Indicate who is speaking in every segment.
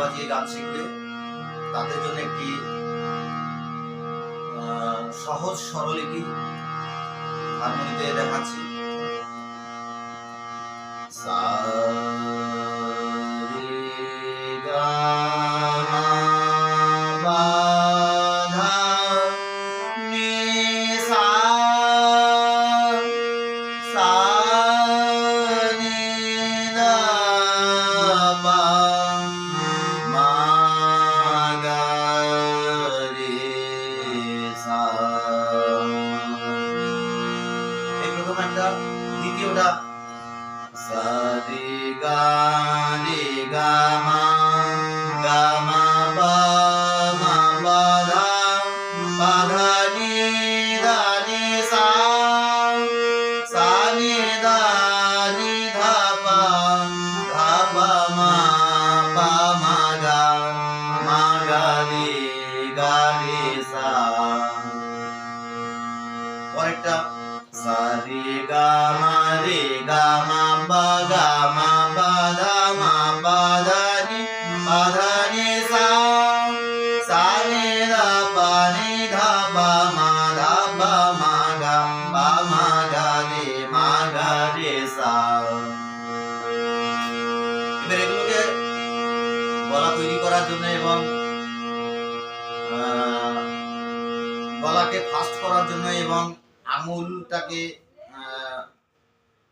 Speaker 1: বাজিয়ে গান শিখবে। তাদের জন্য একটি সহজ স্বরলিপি হারমোনিতে দেখাচ্ছি। সা দ্বিতীয়টা সা রে গা রে গা মা গা মা পা মা পা ধা পা ধা নি ধা নি সা সা নি ধা নি ধা পা ধা পা মা পা মা গা মা গা রে গা রে সা পরেরটা সা রে গা মা রে গা মা পা গা মা পা ধা মা পা ধা নি পা ধা নি সা সা নি ধা পা নি ধা পা মা ধা পা মা গা পা মা গা রে মা গা রে সা। এবার এগুলোকে গলা তৈরি করার জন্য এবং গলাকে ফাস্ট করার জন্য এবং আঙুলটাকে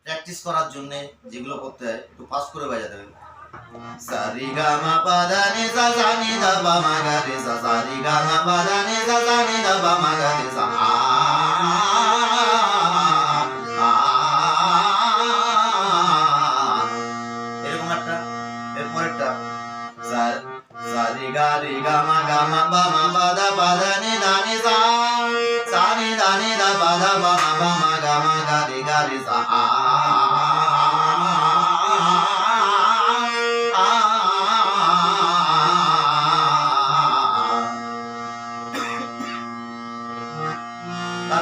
Speaker 1: প্র্যাকটিস করার জন্য যেগুলো করতে হয় একটু ফাস্ট করে বাজাতে হবে সারি এরকম একটা এরপরেরটা সা সা গা রি গা মা গা মা পা মা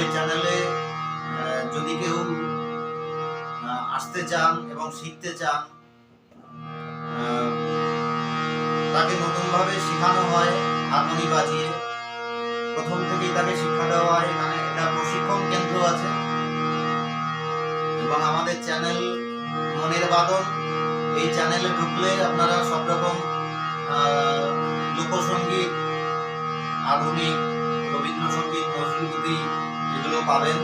Speaker 1: এই চ্যানেলে যদি কেউ আসতে চান এবং শিখতে চান তাকে নতুনভাবে শেখানো হয় হারমোনি বাজিয়ে। প্রথম থেকেই তাকে শিক্ষা দেওয়া হয়। এখানে একটা প্রশিক্ষণ কেন্দ্র আছে। এবং আমাদের চ্যানেল মনের বাদন। এই চ্যানেলে ঢুকলে আপনারা সব রকম লোকসঙ্গীত, আধুনিক, রবীন্দ্রসঙ্গীত, নজরুলগীতি পাবেন।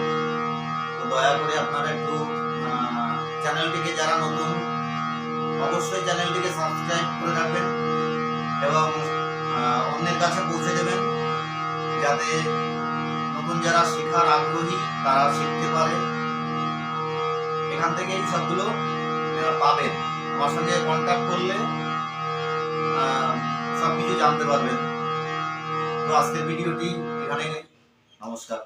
Speaker 1: তো দয়া করে আপনারা একটু চ্যানেলটিকে যারা নতুন, অবশ্যই চ্যানেলটিকে সাবস্ক্রাইব করে রাখবেন এবং অন্যের কাছে পৌঁছে দেবেন যাতে নতুন যারা শেখার আগ্রহী তারা শিখতে পারে। এখান থেকে এই সবগুলো পাবেন। আমার সঙ্গে কন্ট্যাক্ট করলে সব কিছু জানতে পারবেন। তো আজকের ভিডিওটি এখানে নমস্কার।